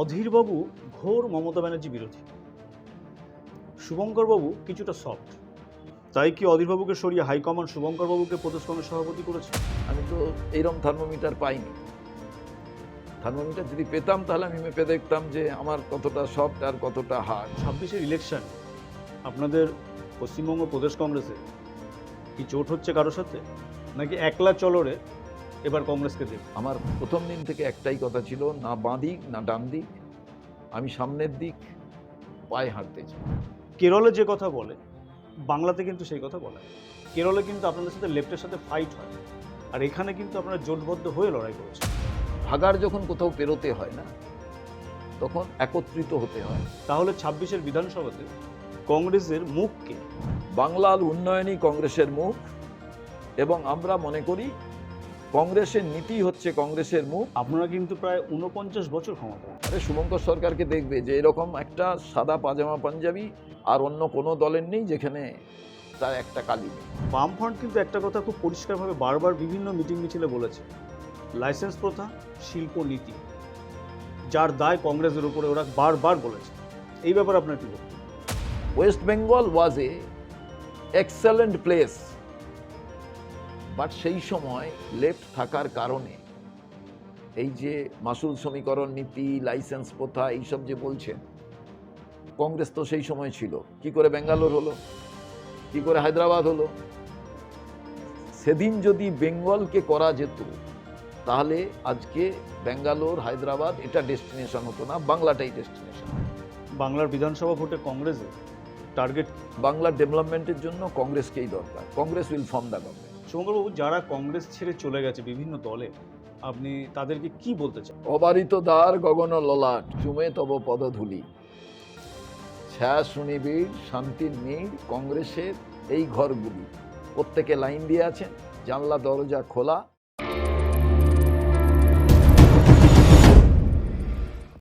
অধীরবাবু ঘোর মমতা ব্যানার্জি বিরোধী। শুভঙ্করবাবু কিছুটা সফট তাই কি অধীরবাবুকে সরিয়ে হাইকমান্ড শুভঙ্করবাবুকে প্রদেশ কংগ্রেস সভাপতি করেছে? আমি তো এইরকম থার্মোমিটার পাইনি। থার্মোমিটার যদি পেতাম তাহলে আমি মেপে দেখতাম যে আমার কতটা সফট আর কতটা হার্ড ছাব্বিশের ইলেকশন আপনাদের পশ্চিমবঙ্গ প্রদেশ কংগ্রেসে কি চোট হচ্ছে কারোর সাথে? নাকি একলা চলরে এবার কংগ্রেসকে দেবে আমার প্রথম দিন থেকে একটাই কথা ছিল না বাঁ দিক না ডান দিক আমি সামনের দিক পায়ে হাঁটতে চাই। কেরলে যে কথা বলে বাংলাতে কিন্তু সেই কথা বলে কেরলে কিন্তু আপনাদের সাথে লেফটের সাথে ফাইট হয়। আর এখানে কিন্তু আপনারা জোটবদ্ধ হয়ে লড়াই করেছেন। ভাগার যখন কোথাও পেরোতে হয় না তখন একত্রিত হতে হয়। তাহলে ছাব্বিশের বিধানসভাতে কংগ্রেসের মুখকে বাংলার উন্নয়নই কংগ্রেসের মুখ এবং আমরা মনে করি কংগ্রেসের নীতি হচ্ছে কংগ্রেসের মুখ। আপনারা কিন্তু প্রায় উনপঞ্চাশ বছর ক্ষমতা আরে শুভঙ্কর সরকারকে দেখবে যে এরকম একটা সাদা পাজামা পাঞ্জাবি আর অন্য কোনো দলের নেই যেখানে তার একটা কালি নেই। বামফ্রন্ট কিন্তু একটা কথা খুব পরিষ্কারভাবে বারবার বিভিন্ন মিটিং মিছিলে বলেছে। লাইসেন্স প্রথা শিল্প নীতি। যার দায় কংগ্রেসের উপরে ওরা বারবার বলেছে। এই ব্যাপারে আপনার কি বক্তব্য? West Bengal was a excellent place but সেই সময় লেফট থাকার কারণে এই যে মাসুল সমীকরণ নীতি লাইসেন্স প্রথা এইসব যে বলছেন কংগ্রেস তো সেই সময় ছিল। কি করে ব্যাঙ্গালোর হলো? কি করে হায়দ্রাবাদ হলো? সেদিন যদি বেঙ্গলকে করা যেত তাহলে আজকে ব্যাঙ্গালোর হায়দ্রাবাদ এটা ডেস্টিনেশন হতো না বাংলাটাই ডেস্টিনেশন বাংলার বিধানসভা ভোটে কংগ্রেসে টার্গেট বাংলার ডেভেলপমেন্টের জন্য কংগ্রেসকেই দরকার। Congress will form the government শুভঙ্করবাবু যারা কংগ্রেস ছেড়ে চলে গেছে বিভিন্ন দলে, আপনি তাদেরকে কি বলতে চান? অবারিত দ্বার গগন ললাট, চুমে তব পদধূলি ছায়া শুনিবিড় শান্তির নীড় কংগ্রেসের এই ঘরগুলি। প্রত্যেকে লাইন দিয়ে আছেন, জানলা দরজা খোলা